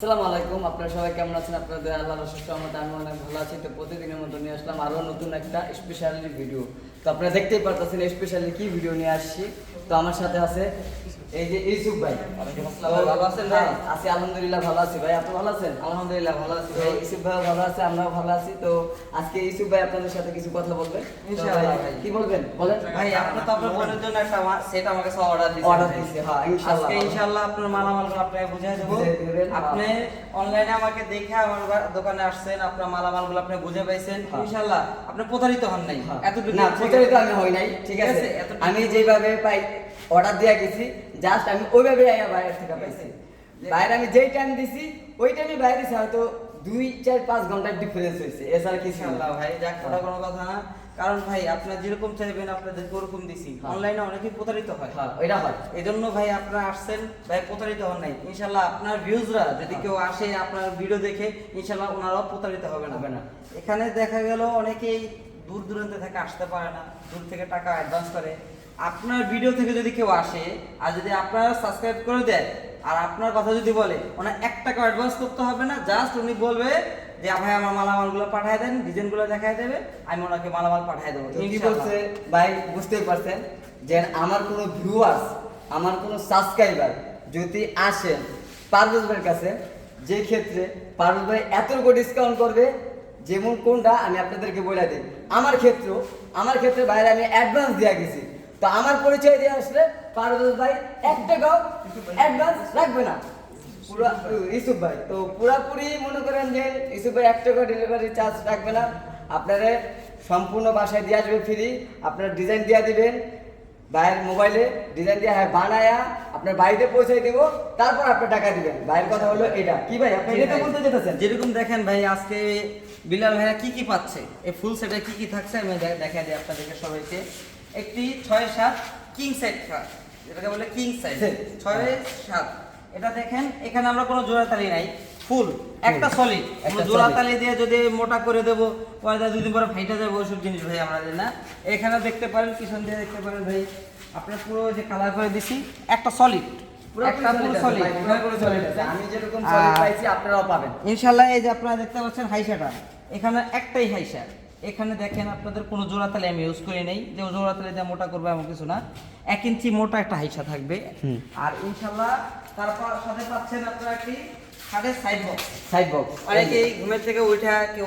আসসালামু আলাইকুম, আপনারা সবাই কেমন আছেন? আপনাদের আল্লাহ রসুল আমার আমি অনেক ভালো আছি। তো প্রতিদিনের মতো নিয়ে আসলাম আরও নতুন একটা স্পেশালি ভিডিও তো আপনারা দেখতেই পারতেছেন স্পেশালি কি ভিডিও নিয়ে আসছি। তো আমার সাথে আছে এই যে ইউসুফ ভাই। ভালো আছেন ভাই? হ্যাঁ, আছি আলহামদুলিল্লাহ ভালো আছি। ভাই আপনি ভালো আছেন? আলহামদুলিল্লাহ ভালো আছি তো ভাই। ইউসুফ ভাই ভালো আছে আমরাও ভালো আছি। তো আজকে ইউসুফ ভাই আপনাদের সাথে কিছু কথা বলবেন? ইনশাআল্লাহ ভাই, ভাই। কি বলবেন? বলেন। ভাই আপনি তো আপনার বোনের জন্য একটা সেট আমাকে সব অর্ডার দিয়েছেন Order ভাই। হ্যাঁ, ইনশাআল্লাহ। আজকে ইনশাআল্লাহ আপনার মালামালগুলো আপনাকে বুঝিয়ে দেবো। হ্যাঁ। আপনি অনলাইনে আমাকে দেখে আমার দোকানে আসছেন আপনার মালামালগুলো আপনি বুঝে পাইছেন। ইনশাআল্লাহ আপনি প্রতারিত হন নাই। এতটুকু না ঠিক প্রচারিত আমি হই নাই ঠিক আছে। আমি যেভাবে পাই অর্ডার দিয়ে গেছি জাস্ট আমি ওইভাবে আইয়া বাইরের থেকে পাইছি। বাইরে আমি যেই টাইম দিছি ওই টাইমে বাইরে দিছি হয়তো দুই চার পাঁচ ঘণ্টার ডিফারেন্স হয়েছে। এছাড়া কিছু না। ইনশাআল্লাহ ভাই যাক ওটা কোনো কথা না। কারণ ভাই আপনার যেরকম চাইবেন আপনাদেরকে ওরকম দিছি। হ্যাঁ। অনলাইনে অনেকেই প্রতারিত হয়। হ্যাঁ ওইটা হয়। এই জন্য ভাই আপনারা আসছেন ভাই প্রতারিত হন নাই। ইনশাল্লাহ আপনার ভিউজরা যদি কেউ আসে আপনার ভিডিও দেখে ইনশাল্লাহ ওনারাও প্রতারিত হবে না। হবে না। এখানে দেখা গেল অনেকেই দূর দূরান্তে থেকে আসতে পারে না। দূর থেকে টাকা অ্যাডভান্স করে। আপনার ভিডিও থেকে যদি কেউ আসে আর যদি আপনারা সাবস্ক্রাইব করে দেয় আর আপনার কথা যদি বলে ওনার এক টাকা অ্যাডভান্স করতে হবে না জাস্ট উনি বলবে যে ভাই আমার মালামালগুলো পাঠিয়ে দেন ডিজাইনগুলো দেখায় দেবে আমি ওনাকে মালামাল পাঠিয়ে দেবো কি। বলছে? ভাই বুঝতেই পারছেন যে আমার কোনো ভিউয়ার্স আমার কোনো সাবস্ক্রাইবার যদি আসেন পারভেজ ভাইয়ের কাছে যে ক্ষেত্রে পারভেজ ভাই এতটুকু ডিসকাউন্ট করবে যেমন কোনটা আমি আপনাদেরকে বলে দিই। আমার ক্ষেত্র আমার ক্ষেত্রে বাইরে আমি অ্যাডভান্স দিয়ে গেছি। তো আমার পরিচয় দিয়ে আসলে পারভেজ ভাই এক টাকাও অ্যাডভান্স রাখবে না। পুরা ইউসুফ ভাই তো পুরাপুরি মনে করেন যে ইউসুফ ভাই এক টাকা ডেলিভারি চার্জ রাখবে না। আপনারা সম্পূর্ণ বাসায় দিয়ে আসবে ফ্রি আপনার ডিজাইন দিয়ে দিবেন ভাইয়ের মোবাইলে ডিজাইন দিয়ে হ্যাঁ বানায়া আপনার বাড়িতে পৌঁছে দিব তারপর আপনার টাকা দিবেন। ভাইয়ের কথা হলো এটা। কি ভাই আপনি এটা বলতে যেতেছেন? যেরকম দেখেন ভাই আজকে বিলাল ভাইয়া কি কি পাচ্ছে? এই ফুল সেটে কি কি থাকছে? আমি দেখা দিই আপনাদেরকে সবাইকে। একটি ছয় সাত কিং সেট যেটাকে বলে কিং সাইজ ছয় হ্যাঁ। সাত। এটা দেখেন এখানে আমরা কোনো জোড়াতালি নাই। ফুল একটা সলিড একটা জোড়াতালি দিয়ে যদি মোটা করে দেবো পয়দা দুদিন পরে ফাইটা যাবে ওইসব জিনিস ভাই আমরা দিই না। এখানে দেখতে পারেন পিছন দিয়ে দেখতে পারেন ভাই আপনার পুরো যে কালার করে দিছি একটা সলিড ইনশাল্লাহ এই যে আপনারা দেখতে পাচ্ছেন হাইসাটা এখানে একটাই হাইসা এখানে দেখেন আপনাদের কোনো জোড়াতালি আমি ইউজ করি নাই। যে জোড়াতালি দিয়ে মোটা করব এমন কিছু না। এক ইঞ্চি মোটা একটা হাইসা থাকবে। আর ইনশাল্লাহ তারপর সাথে পাচ্ছেন আপনারা একটি খাটের সাইড বক্স সাইড বক্স অনেকেই ঘুমের থেকে উঠা কেউ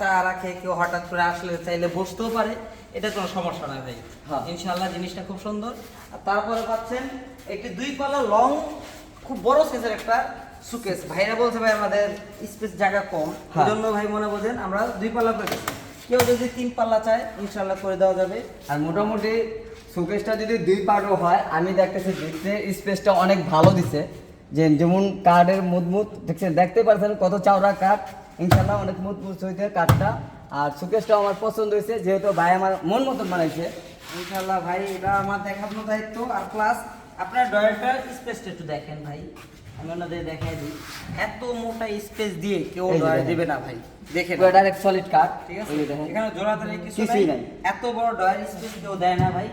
চা রাখে কেউ হঠাৎ করে আসলে চাইলে বসতেও পারে। এটা কোনো সমস্যা ভাই। হ্যাঁ। ইনশাল্লাহ জিনিসটা খুব সুন্দর। আর তারপরে পাচ্ছেন একটি দুই পাল্লা লং খুব বড় সাইজের একটা সুকেস ভাইরা বলছে ভাই আমাদের স্পেস জায়গা কম। হ্যাঁ। জন্য ভাই মনে বোঝেন আমরা দুই পাল্লা করে কেউ যদি তিন পাল্লা চায় ইনশাল্লাহ করে দেওয়া যাবে। আর মোটামুটি শোকেসটা যদি দুই পার্টও হয় আমি দেখতেছি ডিসপ্লে স্পেসটা অনেক ভালো দিছে। যে যেমন কার্ডের মুদমুদ দেখছেন দেখতে পারছেন কত চাওড়া কাঠ। ইনশাল্লাহ অনেক মুদমুদ হয়েছে কাঠটা। আর শোকেসটাও আমার পছন্দ হয়েছে যেহেতু ভাই আমার মন মতন বানাইছে। ইনশাল্লাহ ভাই এটা আমার দেখানোর দায়িত্ব। আর প্লাস আপনার ডয়ারটার স্পেসটা একটু দেখেন ভাই। আমি ওনাদের দেখাই দিই। এত মোটা স্পেস দিয়ে কেউ এই যে ডয়ার দেখেন। দিবে না ভাই। দেখেন। পুরো ডাইরেক্ট সলিড কাঠ ঠিক আছে? ওই যে দেখেন। এখানে জোড়াতালি কিছু নাই। এত বড় ড্রয়ার স্পেস কেউ দেয় না ভাই।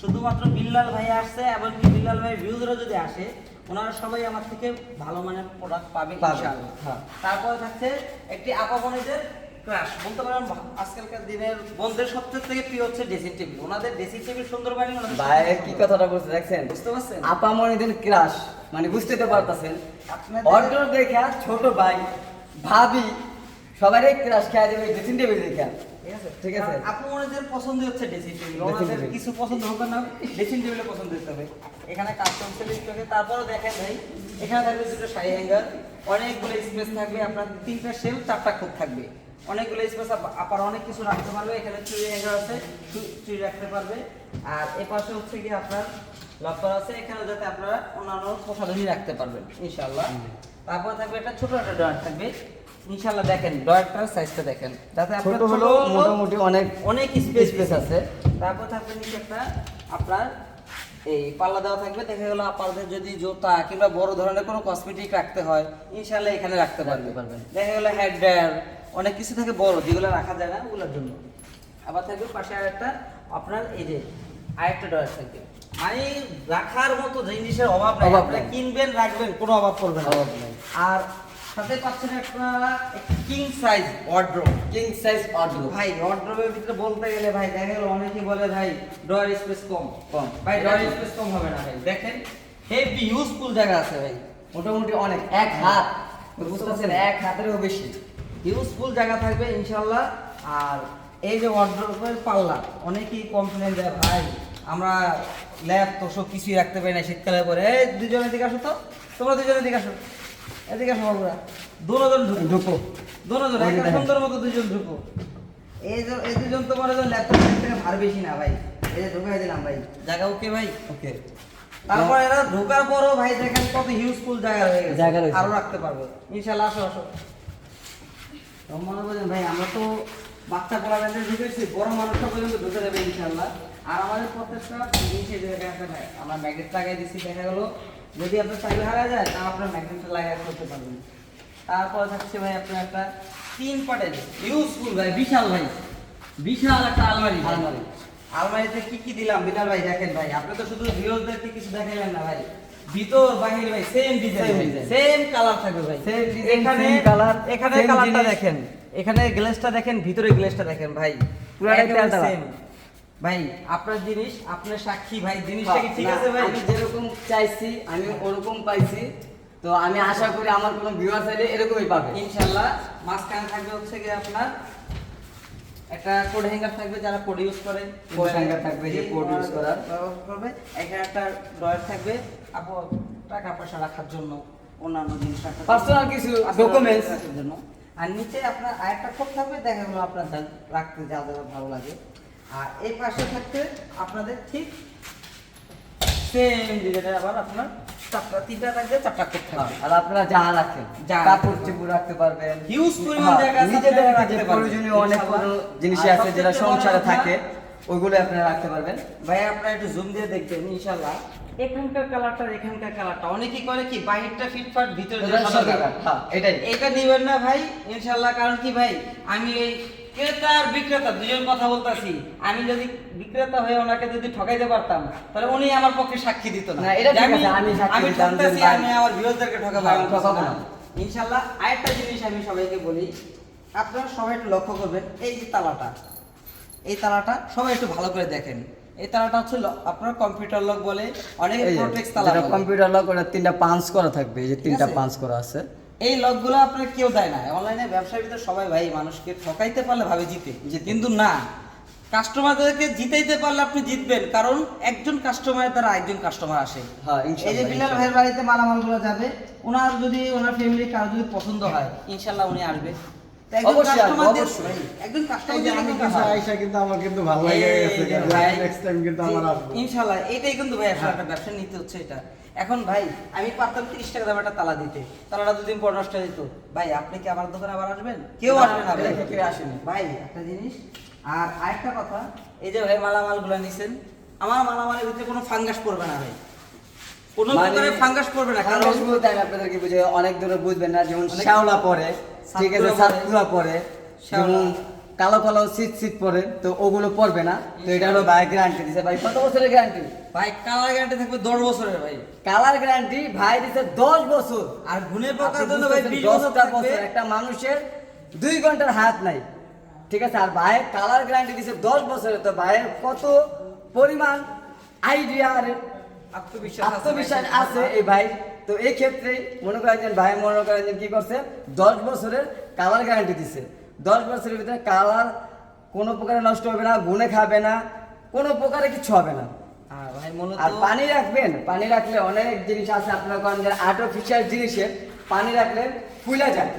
শুধুমাত্র বিল্লাল ভাই আসছে এবং কি বিল্লাল ভাই ভিউজরা যদি আসে ওনারা সবাই আমার থেকে ভালো মানের প্রোডাক্ট পাবে ইনশাআল্লাহ। হ্যাঁ। তারপরে থাকছে একটি আপামনিদের ক্রাশ বলতে পারেন আজকালকার দিনের বন্ধের সবচেয়ে থেকে প্রিয় হচ্ছে ড্রেসিং টেবিল ওনাদের ড্রেসিং টেবিল সুন্দর বানিয়ে ওনাদের কি কথাটা বলছে দেখছেন? বুঝতে পারছেন? আপামনিদিন ক্রাশ মানে বুঝতে তো পারতেছেন। অর্ডার দেখা ছোট ভাই ভাবি সবারই ক্রাশ খেয়ে দেবে ড্রেসিং টেবিল দেখা ঠিক আছে? ঠিক আপু ওনাদের পছন্দ হচ্ছে ড্রেসিং টেবিল ওনাদের কিছু পছন্দ হোক না ড্রেসিং টেবিলে পছন্দ হতে হবে। এখানে কাস্টম সেলিং থাকে তারপরও দেখেন ভাই এখানে থাকবে দুটো শাড়ি হ্যাঙ্গার অনেকগুলো স্পেস থাকবে আপনার তিনটা শেল চারটা খুব থাকবে। অনেকগুলো স্পেস আপার অনেক কিছু রাখতে পারবে এখানে চুড়ি হ্যাঙ্গার আছে চু- চুড়ি রাখতে পারবে। আর এ পাশে হচ্ছে কি আপনার লকার আছে এখানে যাতে আপনারা অন্যান্য প্রসাধনী রাখতে পারবেন ইনশাআল্লাহ। তারপর থাকবে একটা ছোট একটা ডয়ার থাকবে। ইনশাআল্লাহ দেখেন ডয়ারটার সাইজটা দেখেন। যাতে আপনার ছোট হলো মোটামুটি অনেক অনেক স্পেস space আছে। তারপর থাকবে নিচে একটা আপনার এই পাল্লা দেওয়া থাকবে। দেখা গেল আপনাদের যদি জুতা কিংবা বড় ধরনের কোনো কসমেটিক রাখতে হয় ইনশাল্লাহ এখানে রাখতে পারবে পারবেন। দেখা গেল হেড ড্রায়ার অনেক কিছু থাকে বড় যেগুলো রাখা যায় না ওগুলোর জন্য। আবার থাকবে পাশে আরেকটা আপনার এই যে আরেকটা ড্রয়ার থাকবে। মানে রাখার মতো জিনিসের অভাব নাই আপনারা কিনবেন রাখবেন কোনো অভাব পড়বে না। অভাব নাই। আর সাথে পাচ্ছেন আপনারা king size wardrobe king size order ভাই ওয়ার্ড্রোবের ভিতরে বলতে গেলে ভাই দেখা গেল অনেকেই বলে ভাই ড্রয়ার স্পেস কম। কম। ভাই ড্রয়ার স্পেস কম হবে না ভাই। দেখেন হেভি ইউজফুল জায়গা আছে ভাই। মোটামুটি অনেক। এক হাত। বুঝতে পারছেন এক হাতেরও বেশি। ইউজফুল জায়গা থাকবে ইনশাল্লাহ আর এই যে ওয়ার্ড্রোবের পাল্লা অনেকেই কমপ্লেন দেয় ভাই আমরা ল্যাব তো সব কিছুই রাখতে পারি না শীতকালে পরে। এই দুজনের দিকে আসো তো। তোমরা দুজনের দিকে আসো। এদিকে আসো বাবুরা দুজন ঢুকো। দুজন একটা সুন্দর মতো দুজন ঢুকো। এই যে এই দুজন তোমার ল্যাপটপ থেকে ভার বেশি না ভাই। এই যে ঢুকাই দিলাম ভাই। জায়গা ওকে ভাই? ওকে। তারপর এরা ঢোকার পরও ভাই দেখেন কত হিউজফুল জায়গা রয়ে গেছে। আরও রাখতে পারব। ইনশাল্লাহ আসো আসো। মনে করেন ভাই আমরা তো বাচ্চা পোলাদের ঢুকেছি বড় মানুষটা পর্যন্ত ঢুকে দেবে ইনশাআল্লাহ। আর আমাদের প্রত্যেকটা আমরা ম্যাগনেট লাগাই দিচ্ছি দেখা গেলো যদি আপনার হারা যায় আপনার ম্যাগনেটটা করতে পারবেন। তারপর থাকছে ভাই আপনার একটা তিন পাটের ইউজফুল ভাই বিশাল ভাই। বিশাল একটা আলমারি আলমারি। আলমারিতে কি কি দিলাম? বিলাল ভাই দেখেন ভাই আপনি তো শুধু ভিউজদেরকে কিছু দেখাইলেন না ভাই। ভিতর বাহির ভাই সেম ডিজাইন সেম কালার থাকবে ভাই। এখানে colour, এখানে কালারটা দেখেন এখানে গ্লেসটা দেখেন ভিতরে গ্লেসটা দেখেন ভাই। একেবারে ভাই আপনার জিনিস আপনার সাক্ষী ভাই জিনিসটা কি ঠিক আছে ভাই? আমি যেরকম চাইছি আমি ওরকম পাইছি তো আমি আশা করি আমার কোনো ভিউয়ার চাইলে এরকমই পাবে। ইনশাআল্লাহ মাঝখানে থাকবে হচ্ছে গিয়ে আপনার একটা কোড হ্যাঙ্গার থাকবে যারা কোড ইউজ করে Code hanger থাকবে যে code use করার। করবে এখানে একটা ড্রয়ার থাকবে আপু টাকা পয়সা রাখার জন্য অন্যান্য জিনিস রাখার। Personal কিছু documents। রাখার জন্য আর নিচে আপনার আরেকটা কোড থাকবে দেখা গেলো আপনার রাখতে যা যা ভালো লাগে আর এই পাশে থাকবে আপনাদের ঠিক সেম ডিজাইনের আবার আপনার চারটা তিনটা থাকবে চারটা কোড থাকবে আর আপনারা যা রাখেন যা কাপড় চোপড় রাখতে পারবেন। হিউজ পরিমাণ হ্যাঁ, জায়গা নিজেদের রাখতে প্রয়োজনীয় অনেক জিনিস আছে যেটা সংসারে থাকে ওইগুলো আপনারা রাখতে পারবেন। ভাই আপনারা একটু জুম দিয়ে দেখবেন ইনশাআল্লাহ এখানকার কালারটা এখানকার কালারটা অনেকে করে কি বাহিরটা ফিটফাট ভিতরে এটা হ্যাঁ, এটাই। এটা নিবেন না ভাই ইনশাআল্লাহ কারণ কি ভাই আমি এই ক্রেতা আর বিক্রেতা দুজন কথা বলতাছি। আমি যদি বিক্রেতা হয়ে ওনাকে যদি ঠকাইতে পারতাম তাহলে উনি আমার পক্ষে সাক্ষী দিত না। না, এটা ঠিক আছে, আমি আমি ঠকতেছি আমার ভিউয়ারদেরকে ঠকাবো আমি ঠকাবো ঠকাবো না। না। ইনশাআল্লাহ আরেকটা জিনিস আমি সবাইকে বলি আপনারা সবাই একটু লক্ষ্য করবেন এই যে তালাটা এই তালাটা সবাই একটু ভালো করে দেখেন। এই তালাটা হচ্ছে আপনার কম্পিউটার লক বলে অনেক প্রোটেক্স তালা কম্পিউটার লক ওটা তিনটা পাঞ্চ করা থাকবে এই যে তিনটা? পাঞ্চ করা আছে। এই লকগুলো আপনার কেউ দেয় না। অনলাইনে ব্যবসার ভিতরে সবাই ভাই মানুষকে ঠকাইতে পারলে ভাবে জিতে। যে কিন্তু না কাস্টমারদেরকে জিতাইতে পারলে আপনি জিতবেন কারণ একজন কাস্টমারের দ্বারা একজন কাস্টমার আসে। হ্যাঁ এই যে বিলাল ভাইয়ের বাড়িতে মালামালগুলো যাবে ওনার যদি ওনার ফ্যামিলি কারও যদি পছন্দ হয় ইনশাল্লাহ উনি আসবে। হয়। ইনশাল্লাহ এটাই কিন্তু ভাই একটা ব্যবসা নিতে হচ্ছে এটা। এখন ভাই আমি পারতাম তিরিশ টাকা দাম একটা তালা দিতে। তালাটা দুদিন পর নষ্ট হয়ে যেত। ভাই আপনি কি আমার দোকানে আবার আসবেন? কেউ আসবে না ভাই কেউ- আসেনি। ভাই একটা জিনিস আর আরেকটা কথা এই যে ভাই মালামালগুলো নিছেন আমার মালামালের ভিতরে কোনো ফাঙ্গাস পড়বে না ভাই। কোনো মানে- ফাঙ্গাস পড়বে না কারণ ফাঙ্গাস বলতে আমি আপনাদেরকে বুঝে অনেক দূরে বুঝবেন না যেমন শ্যাওলা পরে ঠিক আছে সাতপুরা পরে। যেমন কালো কালো শীত শীত পরে তো ওগুলো পড়বে না। তো এটা হলো ভাই গ্যারান্টি দিছে। ভাই কত বছরের গ্যারান্টি ভাই কালার গ্যারান্টি থাকবে দশ বছরের ভাই। কালার গ্যারান্টি ভাই দিছে দশ বছর। আর গুণের আপনি প্রকার জন্য ভাই দশটা বছর একটা মানুষের দুই ঘণ্টার হাত নাই। ঠিক আছে আর ভাইয়ের কালার গ্যারান্টি দিছে দশ বছরের। তো ভাইয়ের কত পরিমাণ আইডিয়া আর আত্মবিশ্বাস আত্মবিশ্বাস আছে এই ভাই। তো এই ক্ষেত্রে মনে করেন যে ভাই মনে করেন যে কি করছে? দশ বছরের কালার গ্যারান্টি দিছে। দশ বছরের ভিতরে কালার কোনো প্রকারে নষ্ট হবে না গুনে খাবে না কোনো প্রকারে কিছু হবে না। আর পানি রাখবেন পানি রাখলে অনেক জিনিস আছে আপনার করেন যে আর্টিফিশিয়াল জিনিসে পানি রাখলে ফুলে যায়।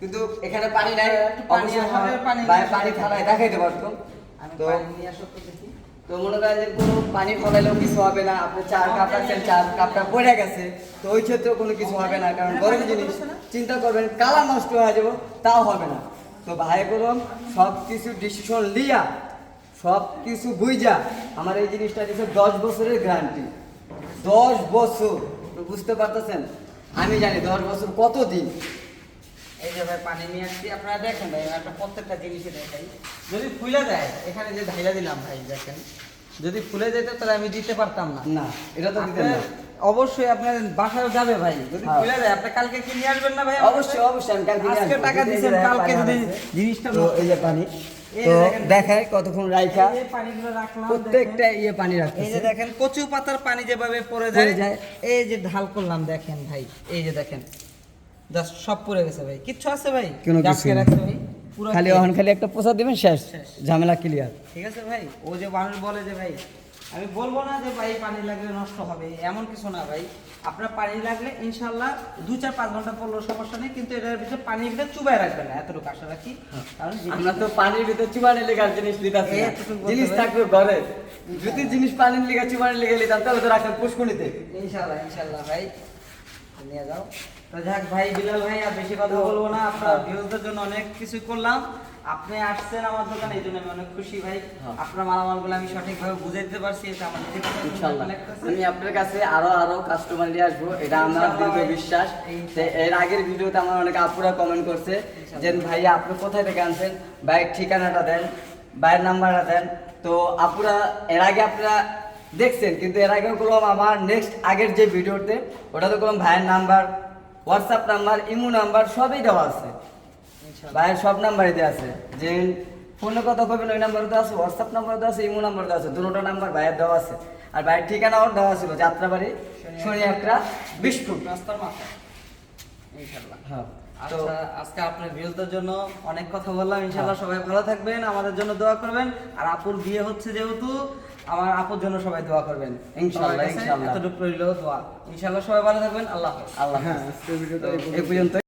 কিন্তু এখানে পানি নাই। পানি আসলে পানি থালায় দেখাইতে পারতো। আমি তো পানি নিয়ে আসো তো মনে করেন যে কোনো পানি ফলাইলেও কিছু হবে না আপনি চার কাপ রাখছেন চার কাপটা পড়ে গেছে তো ওই ক্ষেত্রেও কোনো কিছু হবে না কারণ গরম জিনিস চিন্তা করবেন কালার নষ্ট হয়ে যাব তাও হবে না। তো ভাই বললাম সব কিছু ডিসিশন লিয়া সব কিছু বুঝা আমার এই জিনিসটা দিচ্ছে দশ বছরের গ্যারান্টি দশ বছর বুঝতে পারতেছেন? আমি জানি দশ বছর কত দিন এই যে ভাই পানি নিয়ে আসছি আপনারা দেখেন ভাই একটা প্রত্যেকটা জিনিসে দেখাই। যদি ফুলে যায় এখানে যে ঢাইলা দিলাম ভাই দেখেন যদি ফুলে যেত তাহলে আমি দিতে পারতাম না। না এটা তো দিতেন না। অবশ্যই আপনার বাসায় যাবে ভাই যদি হ্যাঁ। খুলে যায় আপনি কালকে কি নিয়ে আসবেন না ভাই অবশ্যই অবশ্যই আমি কালকে আজকে টাকা দেখেন কালকে যদি জিনিসটা তো এই যে পানি তো দেখায় কতক্ষণ রাইখা। প্রত্যেকটা ইয়ে পানি এই যে দেখেন কচু পাতার পানি যেভাবে পড়ে যায়। এই যে ঢাল করলাম দেখেন ভাই এই যে দেখেন। জাস্ট সব পড়ে গেছে ভাই। কিচ্ছু আছে ভাই? কোনো কিছু ভাই। খালি। ওখান খালি একটা পোষা দিবেন শেষ। ঝামেলা ক্লিয়ার ঠিক আছে ভাই। ও যে মানুষ বলে যে ভাই আমি বলব না যে ভাই পানি লাগলে নষ্ট হবে এমন কিছু না ভাই। আপনার পানি লাগলে ইনশাল্লাহ দু চার পাঁচ ঘণ্টা পড়ল সমস্যা নেই কিন্তু এটার ভিতরে পানির ভিতরে চুবাই রাখবেন না এতটুকু আশা রাখি। কারণ আমরা তো পানির ভিতরে চুবানি লেগার জিনিস লিতাছি জিনিস থাকবে ঘরে। যদি জিনিস পানির লেগে চুবানি লেগে লিতাম তাহলে তো রাখেন পুষ্কুনিতে ইনশাল্লাহ ইনশাল্লাহ ভাই। নিয়ে যাও। তো যাক ভাই বিলাল ভাই আর বেশি কথা বলব না। আপনার হ্যাঁ। ভিউজদের জন্য অনেক কিছু করলাম। আপনি আসছেন আমার দোকানে এই জন্য আমি অনেক খুশি ভাই। হ্যাঁ। আপনার মালামালগুলো আমি সঠিকভাবে বুঝে দিতে পারছি এটা আমার। আমি আপনার কাছে আরও আরও কাস্টমার নিয়ে আসব এটা আমার দীর্ঘ বিশ্বাস। এর আগের ভিডিওতে আমার অনেক আপুরা কমেন্ট করছে যে ভাইয়া আপনি কোথায় থেকে আনছেন? ভাইয়ের ঠিকানাটা দেন ভাইয়ের নাম্বারটা দেন। তো আপুরা এর আগে আপনারা দেখছেন কিন্তু এর আগেও করলাম আমার নেক্সট আগের যে ভিডিওতে ওটাতে করলাম ভাইয়ের number WhatsApp number Imo number সবই দেওয়া আছে। ভাইয়ের সব নাম্বারই দেওয়া আছে। যে ফোনে কথা কবেন ওই নাম্বার দেওয়া আছে হোয়াটসঅ্যাপ নাম্বার দেওয়া আছে ইমো নাম্বার দেওয়া আছে দুটো নাম্বার ভাইয়ের দেওয়া আছে। আর ভাইয়ের ঠিকানাও দেওয়া ছিল যাত্রাবাড়ি শনি একটা বিস্কুট রাস্তার মাথায়। ইনশাল্লাহ হ্যাঁ তো আচ্ছা আজকে আপনার ভিউজদের জন্য অনেক কথা বললাম ইনশাল্লাহ সবাই ভালো থাকবেন আমাদের জন্য দোয়া করবেন। আর আপুর বিয়ে হচ্ছে যেহেতু আমার আপুর জন্য সবাই দোয়া করবেন। ইনশাল্লাহ, ইনশাআল্লাহ কাছে ইনশাল্লাহ। এতটুকু রইল দোয়া। ইনশাল্লাহ সবাই ভালো থাকবেন। আল্লাহ আল্লাহ হ্যাঁ এই এই পর্যন্ত